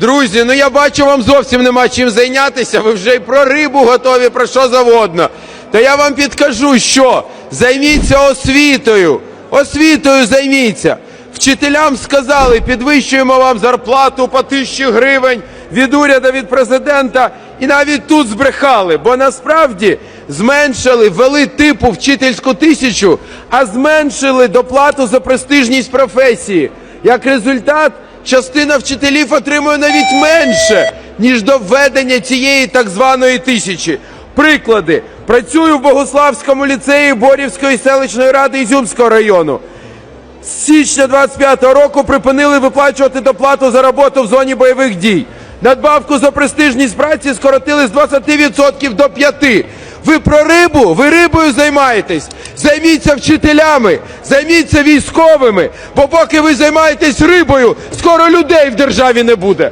Друзі, ну я бачу, вам зовсім нема чим зайнятися. Ви вже й про рибу готові, про що завгодно. Та я вам підкажу, що займіться освітою. Освітою займіться. Вчителям сказали, підвищуємо вам зарплату по тисячі гривень від уряду, від президента. І навіть тут збрехали, бо насправді зменшили, ввели типу вчительську тисячу, а зменшили доплату за престижність професії. Як результат, частина вчителів отримує навіть менше, ніж до введення цієї так званої тисячі. Приклади. Працюю в Богославському ліцеї Борівської селищної ради Ізюмського району. З січня 25-го року припинили виплачувати доплату за роботу в зоні бойових дій. Надбавку за престижність праці скоротили з 20% до 5%. Ви про рибу? Ви рибою займаєтесь? Займіться вчителями, займіться військовими, бо поки ви займаєтесь рибою, скоро людей в державі не буде.